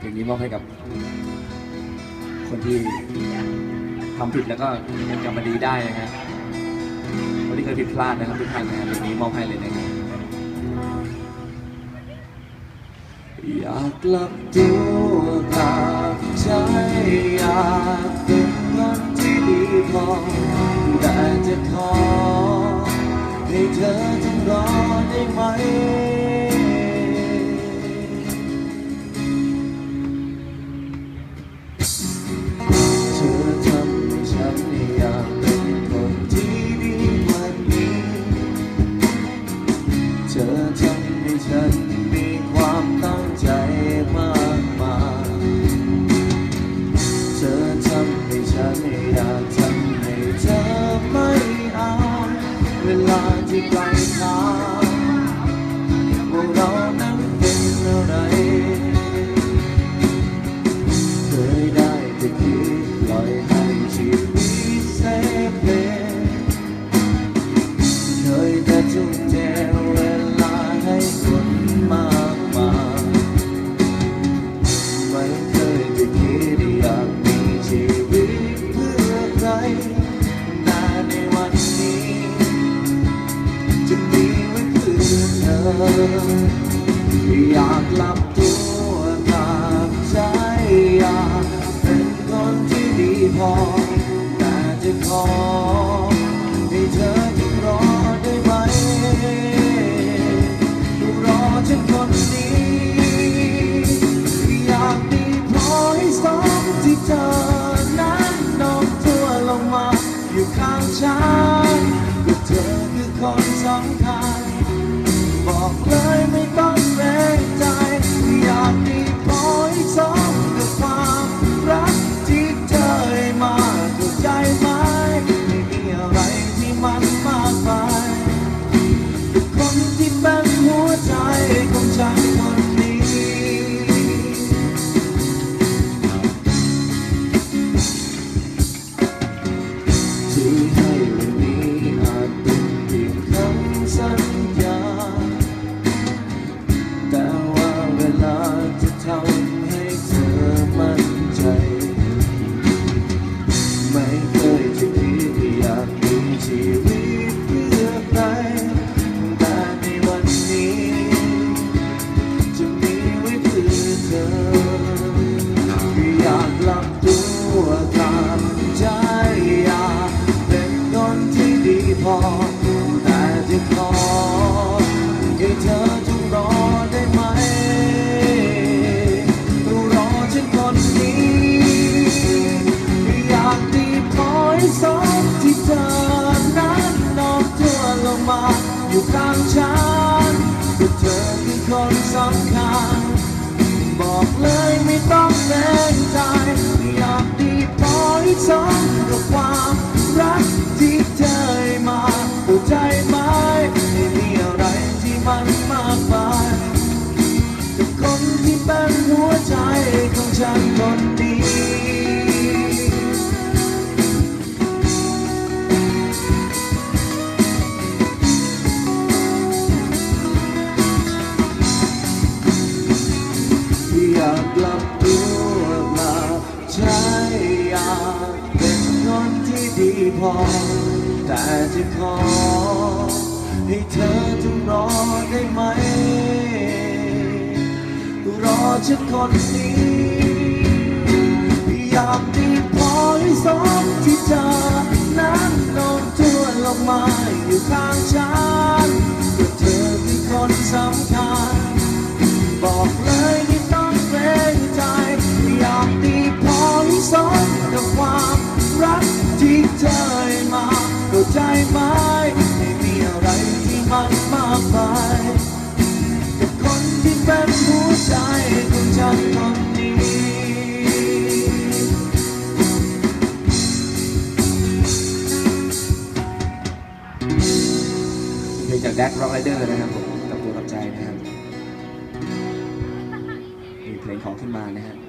เพลงนี้มอบให้กับ คนที่ทำผิดแล้วก็ยังกลับมาดีได้นะฮะคนที่เคยผิดพลาดนะครับทุกท่านนะครับเพลงนี้มอบให้เลยนะครับอยากกลับตัวกลับใจอยากเป็น ลาที่ไกลทางว่า หลับตัวกลับใจอยากเป็นคนที่ดีพอ แต่จะขอให้เธอจงรอได้ไหมรอฉันคนนี้ อยากมีพอให้สองที่เธอนั้นโน้มตัวลงมา อยู่ข้างฉันเธอคือคนสำคัญ ที่มันมากไปกับคนที่เป็นหัวใจของฉันคนนี้อยากกลับตัวกลับใจอยากเป็นคนที่ดีพอ แต่จะขอ ให้เธอจงรอได้ไหม รอฉันคนนี้อยากดีพอให้สมที่เธอนั้นน้มตัวลงมาอยู่ข้างฉันเธอคือคนสำคัญ บอกเลยไม่ต้องเกรงใจอยากดีพอให้สมกับความรักที่เธอมาเข้าใจไหม มันมากไปกับคนที่เป็นหัวใจของฉันคนนี้เพลงจากแดกร็อกไรเดอร์นะครับผมกับตัวกับใจนะครับมีเพลงของขึ้นมานะฮะ